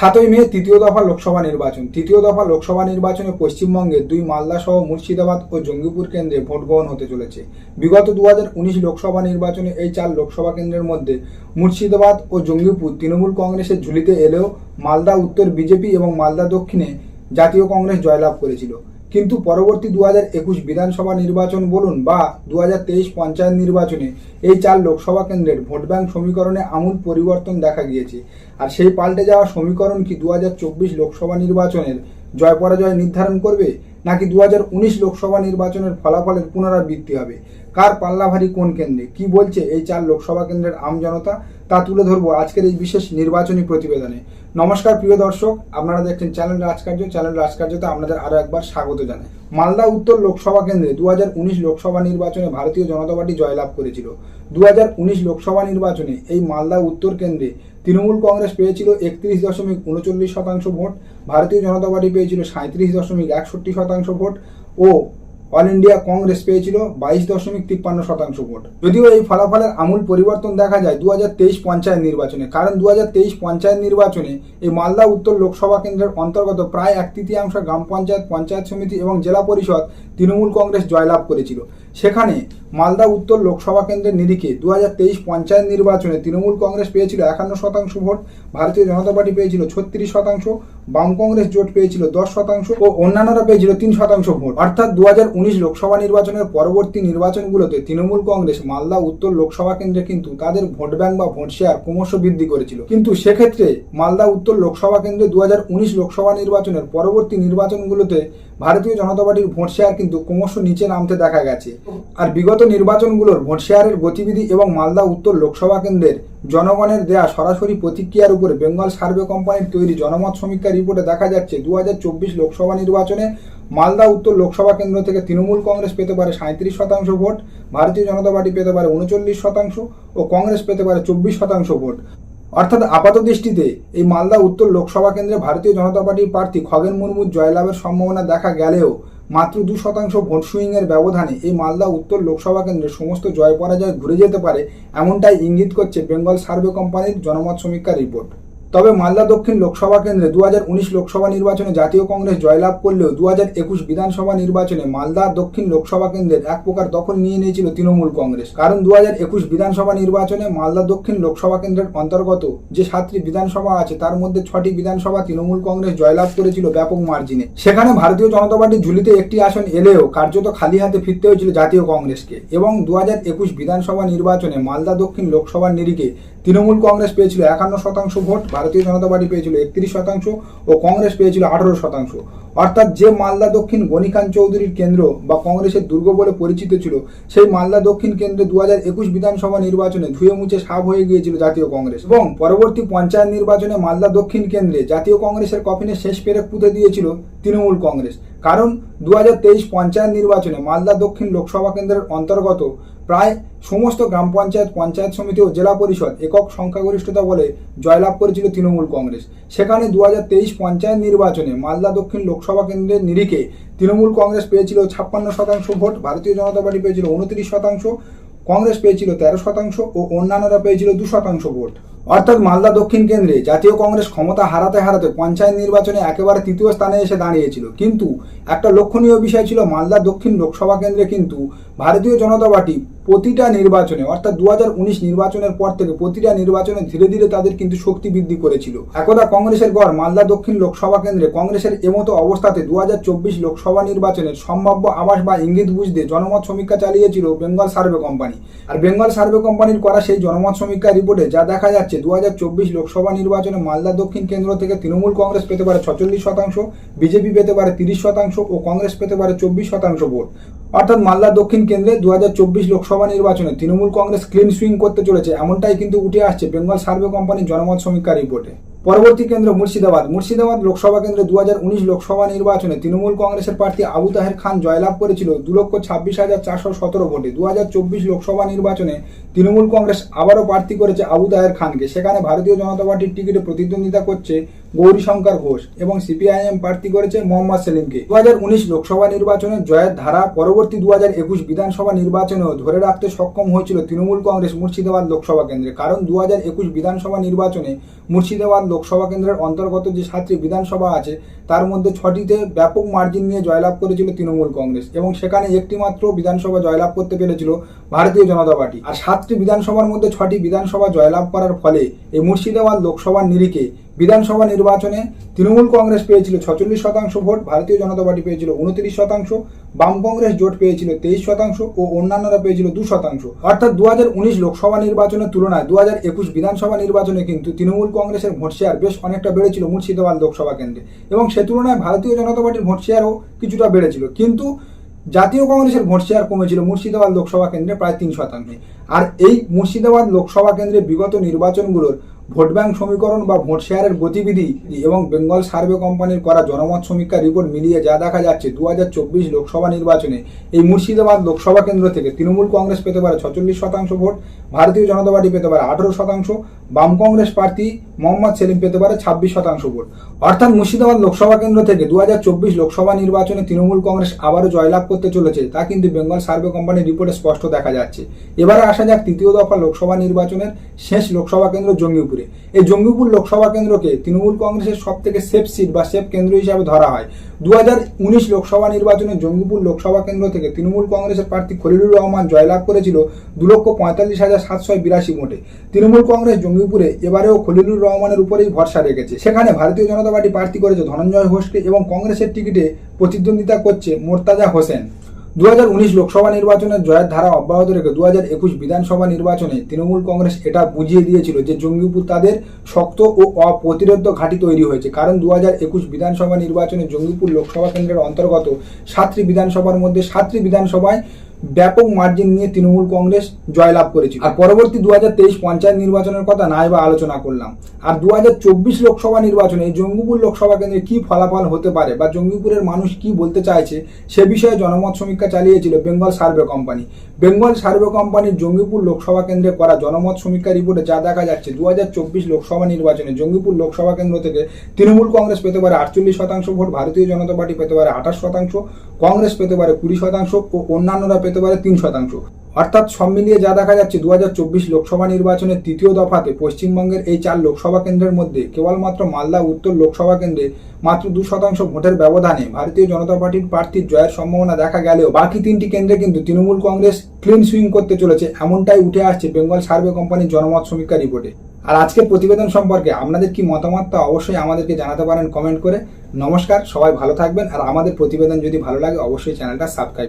সাতই মে তৃতীয় দফা লোকসভা নির্বাচন। তৃতীয় দফা লোকসভা নির্বাচনে পশ্চিমবঙ্গের দুই মালদা সহ মুর্শিদাবাদ ও জঙ্গিপুর কেন্দ্রে ভোট গ্রহণ হতে চলেছে। বিগত দু হাজার উনিশ লোকসভা নির্বাচনে এই চার লোকসভা কেন্দ্রের মধ্যে মুর্শিদাবাদ ও জঙ্গিপুর তৃণমূল কংগ্রেসের ঝুলিতে এলেও মালদা, উত্তর বিজেপি এবং মালদা দক্ষিণে জাতীয় কংগ্রেস জয়লাভ করেছিল। কিন্তু পরবর্তী দু একুশ বিধানসভা নির্বাচন বলুন বা দু পঞ্চায়েত নির্বাচনে এই চার লোকসভা কেন্দ্রের ভোট ব্যাংক সমীকরণে আমূল পরিবর্তন দেখা গিয়েছে। আর সেই পাল্টে যাওয়া সমীকরণ কি দু লোকসভা নির্বাচনের জয় পরাজয় নির্ধারণ করবে, নাকি দু হাজার উনিশ লোকসভা নির্বাচনের ফলাফলের পুনরাবৃত্তি হবে? কার পাল্লাভারী কোন কেন্দ্রে? কি বলছে এই চার লোকসভা কেন্দ্রের আম জনতা? তা তুলে ধরবো আজকের এই বিশেষ নির্বাচনী প্রতিবেদনে। নমস্কার প্রিয় দর্শক, আপনারা দেখছেন চ্যানেল রাজকার্য। চ্যানেল রাজকার্যতে আপনাদের আরও একবার স্বাগত জানাই। মালদা উত্তর লোকসভা কেন্দ্রে দু হাজার উনিশ লোকসভা নির্বাচনে ভারতীয় জনতা পার্টি জয়লাভ করেছিল। দু হাজার উনিশ লোকসভা নির্বাচনে এই মালদা উত্তর কেন্দ্রে তৃণমূল কংগ্রেস পেয়েছিল একত্রিশ দশমিক উনচল্লিশ শতাংশ ভোট, ভারতীয় জনতা পার্টি পেয়েছিল সাঁত্রিশ দশমিক একষট্টি শতাংশ ভোট ও অল ইন্ডিয়া কংগ্রেস পেয়েছিল বাইশ দশমিক তিপ্পান্ন শতাংশ ভোট। যদিও এই ফলাফলের আমূল পরিবর্তন দেখা যায় দু পঞ্চায়েত নির্বাচনে, কারণ দু পঞ্চায়েত নির্বাচনে এই মালদা উত্তর লোকসভা কেন্দ্রের অন্তর্গত প্রায় এক তৃতীয়াংশ গ্রাম পঞ্চায়েত পঞ্চায়েত সমিতি এবং জেলা পরিষদ তৃণমূল কংগ্রেস জয়লাভ করেছিল। সেখানে মালদা উত্তর লোকসভা কেন্দ্রের নিরিখে দু পঞ্চায়েত নির্বাচনে তৃণমূল কংগ্রেস পেয়েছিল একান্ন শতাংশ ভোট, ভারতীয় জনতা পার্টি পেয়েছিল ছত্রিশ শতাংশ, বাম কংগ্রেস জোট পেয়েছিল দশ শতাংশ ও অন্যান্যরা পেয়েছিল তিন শতাংশ ভোট। অর্থাৎ দু হাজার উনিশ লোকসভা নির্বাচনের পরবর্তী নির্বাচনগুলোতে তৃণমূল কংগ্রেস মালদা উত্তর লোকসভা কেন্দ্রে কিন্তু তাদের ভোট ব্যাংক বা ভোট শেয়ার ক্রমশ বৃদ্ধি করেছিল। কিন্তু সেক্ষেত্রে মালদা উত্তর লোকসভা কেন্দ্রে দুই হাজার উনিশ লোকসভা নির্বাচনের পরবর্তী নির্বাচনগুলোতে ভারতীয় জনতা পার্টির ভোট শেয়ার কিন্তু ক্রমশ নিচে নামতে দেখা গেছে। আর বিগত নির্বাচনগুলোর ভোট শেয়ারের গতিবিধি এবং মালদা উত্তর লোকসভা কেন্দ্রের জনগণের দেয়া সরাসরি প্রতিক্রিয়ার উপরে বেঙ্গল সার্ভে কোম্পানির তৈরি জনমত সমীক্ষা রিপোর্টে দেখা যাচ্ছে দু হাজার চব্বিশ লোকসভা নির্বাচনে মালদা উত্তর লোকসভা কেন্দ্র থেকে তৃণমূল কংগ্রেস পেতে পারে সাঁত্রিশ শতাংশ ভোট, ভারতীয় জনতা পার্টি পেতে পারে উনচল্লিশ শতাংশ ও কংগ্রেস পেতে পারে চব্বিশ শতাংশ ভোট। অর্থাৎ আপাত দৃষ্টিতে এই মালদা উত্তর লোকসভা কেন্দ্রে ভারতীয় জনতা পার্টির প্রার্থী খগেন মুর্মুর জয়লাভের সম্ভাবনা দেখা গেলেও মাত্র দু শতাংশ ভোট সুইংয়ের ব্যবধানে এই মালদা উত্তর লোকসভা কেন্দ্রে সমস্ত জয় পরাজয় ঘুরে যেতে পারে, এমনটাই ইঙ্গিত করছে বেঙ্গল সার্ভে কোম্পানির জনমত সমীক্ষা রিপোর্ট। তবে মালদা দক্ষিণ লোকসভা কেন্দ্রে দুহাজার উনিশ লোকসভা নির্বাচনে জাতীয় কংগ্রেস জয়লাভ করলেও দু হাজার একুশ বিধানসভা নির্বাচনে মালদা দক্ষিণ লোকসভা কেন্দ্রের এক প্রকার দখল নিয়ে নিয়েছিল তৃণমূল কংগ্রেস। কারণ দুহাজার একুশ বিধানসভা নির্বাচনে মালদা দক্ষিণ লোকসভা কেন্দ্রের অন্তর্গত যে সাতটি বিধানসভা আছে, তার মধ্যে ছটি বিধানসভা তৃণমূল কংগ্রেস জয়লাভ করেছিল ব্যাপক মার্জিনে। সেখানে ভারতীয় জনতা পার্টির ঝুলিতে একটি আসন এলেও কার্যত খালি হাতে ফিরতে হয়েছিল জাতীয় কংগ্রেসকে। এবং দু হাজার একুশ বিধানসভা নির্বাচনে মালদা দক্ষিণ লোকসভার নিরিখে তৃণমূল কংগ্রেস পেয়েছিল একান্ন শতাংশ ভোট, ভারতীয় জনতা পার্টি পেয়েছিল একত্রিশ শতাংশ ও কংগ্রেস পেয়েছিল আঠারো শতাংশ। অর্থাৎ যে মালদা দক্ষিণ গণিকান চৌধুরীর কেন্দ্র বা কংগ্রেসের দুর্গ বলে পরিচিত ছিল, সেই মালদা দক্ষিণ কেন্দ্রে দু হাজার একুশ বিধানসভা নির্বাচনে ধুয়ে মুছে সাফ হয়ে গিয়েছিল জাতীয় কংগ্রেস এবং পরবর্তী পঞ্চায়েত নির্বাচনে মালদা দক্ষিণ কেন্দ্রে জাতীয় কংগ্রেসের কফিনে শেষ পেরেক পুঁতে দিয়েছিল তৃণমূল কংগ্রেস। কারণ দু হাজার তেইশ পঞ্চায়েত নির্বাচনে মালদা দক্ষিণ লোকসভা কেন্দ্রের অন্তর্গত প্রায় সমস্ত গ্রাম পঞ্চায়েত পঞ্চায়েত সমিতি ও জেলা পরিষদ একক সংখ্যাগরিষ্ঠতা বলে জয়লাভ করেছিল তৃণমূল কংগ্রেস। সেখানে দু পঞ্চায়েত নির্বাচনে মালদা দক্ষিণ লোকসভা কেন্দ্রের নিরিখে তৃণমূল কংগ্রেস পেয়েছিল ছাপ্পান্ন শতাংশ ভোট, ভারতীয় জনতা পার্টি পেয়েছিল উনত্রিশ শতাংশ, কংগ্রেস পেয়েছিল তেরো শতাংশ ও অন্যান্যরা পেয়েছিল দু শতাংশ ভোট। অর্থাৎ মালদা দক্ষিণ কেন্দ্রে জাতীয় কংগ্রেস ক্ষমতা হারাতে হারাতে পঞ্চায়েত নির্বাচনে একেবারে তৃতীয় স্থানে এসে দাঁড়িয়েছিল। কিন্তু একটা লক্ষণীয় বিষয় ছিল মালদা দক্ষিণ লোকসভা কেন্দ্রে কিন্তু ভারতীয় জনতা পার্টি প্রতিটা নির্বাচনে, অর্থাৎ দু হাজার উনিশ নির্বাচনের পর থেকে প্রতিটা নির্বাচনে ধীরে ধীরে তাদের কিন্তু শক্তি বৃদ্ধি করেছিল। একদা কংগ্রেসের গড় মালদা দক্ষিণ লোকসভা কেন্দ্রে কংগ্রেসের এমতো অবস্থাতে দুহাজার চব্বিশ লোকসভা নির্বাচনের সম্ভাব্য আবাস বা ইঙ্গিত বুঝতে জনমত সমীক্ষা চালিয়েছিল বেঙ্গল সার্ভে কোম্পানি। আর বেঙ্গল সার্ভে কোম্পানির করা সেই জনমত সমীক্ষা রিপোর্টে যা দেখা যাচ্ছে দু হাজার চব্বিশ লোকসভা নির্বাচনে মালদা দক্ষিণ কেন্দ্র থেকে তৃণমূল কংগ্রেস পেতে পারে ছচল্লিশ শতাংশ, বিজেপি পেতে পারে তিরিশ শতাংশ ও কংগ্রেস পেতে পারে চব্বিশ শতাংশ ভোট। অর্থাৎ মালদা দক্ষিণ কেন্দ্রে দু হাজার চব্বিশ লোকসভা নির্বাচনে তৃণমূল কংগ্রেস ক্লিন সুইং করতে চলেছে, এমনটাই কিন্তু উঠে আসছে বেঙ্গল সার্ভে কোম্পানির জনমত সমীক্ষা রিপোর্টে পরবর্তী কেন্দ্র মুর্শিদাবাদ। মুর্শিদাবাদ লোকসভা কেন্দ্রে দুহাজার উনিশ লোকসভা নির্বাচনে তৃণমূল কংগ্রেসের প্রার্থী আবু তাহের খান জয়লাভ করেছিল দু লক্ষ ছাব্বিশ হাজার চারশো সতেরো ভোটে। দু হাজার চব্বিশ লোকসভা নির্বাচনে তৃণমূল কংগ্রেস আবারও প্রার্থী করেছে আবু তাহের খানকে। সেখানে ভারতীয় জনতা পার্টির টিকিটে প্রতিদ্বন্দ্বিতা করছে গৌরীশঙ্কর ঘোষ এবং সিপিআইএম প্রার্থী করেছে মোহাম্মদ সেলিমকে। দু হাজার উনিশ লোকসভা নির্বাচনে জয়ের ধারা পরবর্তী দু হাজার একুশ বিধানসভা নির্বাচনেও ধরে রাখতে সক্ষম হয়েছিল তৃণমূল কংগ্রেস মুর্শিদাবাদ লোকসভা কেন্দ্রে। কারণ দু হাজার একুশ বিধানসভা নির্বাচনে মুর্শিদাবাদ লোকসভা কেন্দ্রের অন্তর্গত যে সাতটি বিধানসভা আছে, তার মধ্যে ছটিতে ব্যাপক মার্জিন নিয়ে জয়লাভ করেছিল তৃণমূল কংগ্রেস এবং সেখানে একটি মাত্র বিধানসভা জয়লাভ করতে পেরেছিল ভারতীয় জনতা পার্টি। আর সাতটি বিধানসভার মধ্যে ছটি বিধানসভা জয়লাভ করার ফলে এই মুর্শিদাবাদ লোকসভার নিরিখে বিধানসভা নির্বাচনে তৃণমূল কংগ্রেস পেয়েছিল ছচল্লিশ শতাংশ ভোট, ভারতীয় জনতা পার্টি পেয়েছিল উনত্রিশ শতাংশ, বাম কংগ্রেস জোট পেয়েছিল তেইশ শতাংশ ও অন্যান্যরা পেয়েছিল দু শতাংশ। অর্থাৎ দু হাজার উনিশ লোকসভা নির্বাচনের তুলনায় দু হাজার একুশ বিধানসভা নির্বাচনে কিন্তু তৃণমূল কংগ্রেসের ভোট শেয়ার বেশ অনেকটা বেড়েছিল মুর্শিদাবাদ লোকসভা কেন্দ্রে। এবং সে তুলনায় ভারতীয় জনতা পার্টির ভোট শেয়ারও কিছুটা বেড়েছিল। কিন্তু জাতীয় কংগ্রেসের ভোট শেয়ার কমেছিল মুর্শিদাবাদ লোকসভা কেন্দ্রে প্রায় তিন শতাংশে। আর এই মুর্শিদাবাদ লোকসভা কেন্দ্রে বিগত নির্বাচনগুলোর ভোট ব্যাংক সমীকরণ বা ভোট শেয়ারের গতিবিধি এবং বেঙ্গল সার্ভে কোম্পানির করা জনমত সমীক্ষা রিপোর্ট মিলিয়ে যা দেখা যাচ্ছে দু হাজার চব্বিশ লোকসভা নির্বাচনে এই মুর্শিদাবাদ লোকসভা কেন্দ্র থেকে তৃণমূল কংগ্রেস পেতে পারে ছচল্লিশ শতাংশ ভোট, ভারতীয় জনতা পার্টি পেতে পারে আঠারো শতাংশ বাম কংগ্রেস প্রার্থী মোহাম্মদ সেলিম পেতে পারে ছাব্বিশ শতাংশ ভোট। অর্থাৎ মুর্শিদাবাদ লোকসভা কেন্দ্র থেকে দু লোকসভা নির্বাচনে তৃণমূল কংগ্রেস আবারও জয়লাভ করতে চলেছে, তা কিন্তু বেঙ্গল সার্ভে কোম্পানির রিপোর্টে স্পষ্ট দেখা যাচ্ছে। এবারে আসা যাক তৃতীয় দফা লোকসভা নির্বাচনের শেষ লোকসভা কেন্দ্র জঙ্গিপুরে। এই জঙ্গিপুর লোকসভা কেন্দ্রকে তৃণমূল কংগ্রেসের সব থেকে সেফ সিট বা সেফ কেন্দ্র হিসাবে ধরা হয়। দু হাজার উনিশ লোকসভা নির্বাচনে জঙ্গিপুর লোকসভা কেন্দ্র থেকে তৃণমূল কংগ্রেসের প্রার্থী খলিলুর রহমান জয়লাভ করেছিল দু লক্ষ পঁয়তাল্লিশ হাজার সাতশো বিরাশি ভোটে। তৃণমূল কংগ্রেস জঙ্গিপুরে এবারেও খলিলুর রহমানের উপরেই ভরসা রেখেছে। সেখানে ভারতীয় জনতা পার্টি প্রার্থী করেছে ধনঞ্জয় ঘোষকে এবং কংগ্রেসের টিকিটে প্রতিদ্বন্দ্বিতা করছে মোর্তাজা হোসেন। দুহাজার উনিশ লোকসভা নির্বাচনের জয়ের ধারা অব্যাহত রেখে দু একুশ বিধানসভা নির্বাচনে তৃণমূল কংগ্রেস এটা বুঝিয়ে দিয়েছিল যে জঙ্গিপুর তাদের শক্ত ও অপ্রতিরোধ ঘাঁটি তৈরি হয়েছে। কারণ দু একুশ বিধানসভা নির্বাচনে জঙ্গিপুর লোকসভা কেন্দ্রের অন্তর্গত সাতটি বিধানসভার মধ্যে সাতটি বিধানসভায় ব্যাপক মার্জিন নিয়ে তৃণমূল কংগ্রেস জয়লাভ করেছিল। আর পরবর্তী দু পঞ্চায়েত নির্বাচনের কথা নাই বা আলোচনা করলাম। আর দুহাজার চব্বিশ লোকসভা নির্বাচনে জঙ্গিপুর লোকসভা কেন্দ্রে কি ফলাফল হতে পারে বা জঙ্গিপুরের মানুষ কি বলতে চাইছে সে বিষয়ে জনমত সমীক্ষা চালিয়েছিল Bengal survey company. Bengal survey কোম্পানির জঙ্গিপুর লোকসভা কেন্দ্রে করা জনমত সমীক্ষা রিপোর্টে যা দেখা যাচ্ছে দু হাজার চব্বিশ লোকসভা নির্বাচনে জঙ্গিপুর লোকসভা কেন্দ্র থেকে তৃণমূল কংগ্রেস পেতে পারে আটচল্লিশ শতাংশ ভোট, ভারতীয় জনতা পার্টি পেতে পারে আঠাশ শতাংশ, কংগ্রেস পেতে পারে কুড়ি শতাংশ ও অন্যান্যরা পেতে পারে তিন শতাংশ। অর্থাৎ সব মিলিয়ে যা দেখা যাচ্ছে দু হাজার চব্বিশ লোকসভা নির্বাচনের তৃতীয় দফাতে পশ্চিমবঙ্গের এই চার লোকসভা কেন্দ্রের মধ্যে কেবলমাত্র মালদা উত্তর লোকসভা কেন্দ্রে মাত্র দু শতাংশ ভোটের ব্যবধানে ভারতীয় জনতা পার্টির প্রার্থীর জয়ের সম্ভাবনা দেখা গেলেও বাকি তিনটি কেন্দ্রে কিন্তু তৃণমূল কংগ্রেস ক্লিন সুইং করতে চলেছে, এমনটাই উঠে আসছে বেঙ্গল সার্ভে কোম্পানির জনমত সমীক্ষা রিপোর্টে। আর আজকের প্রতিবেদন সম্পর্কে আপনাদের কি মতামত তা অবশ্যই আমাদেরকে জানাতে পারেন কমেন্ট করে। নমস্কার, সবাই ভালো থাকবেন, আর আমাদের প্রতিবেদন যদি ভালো লাগে অবশ্যই চ্যানেলটা সাবস্ক্রাইব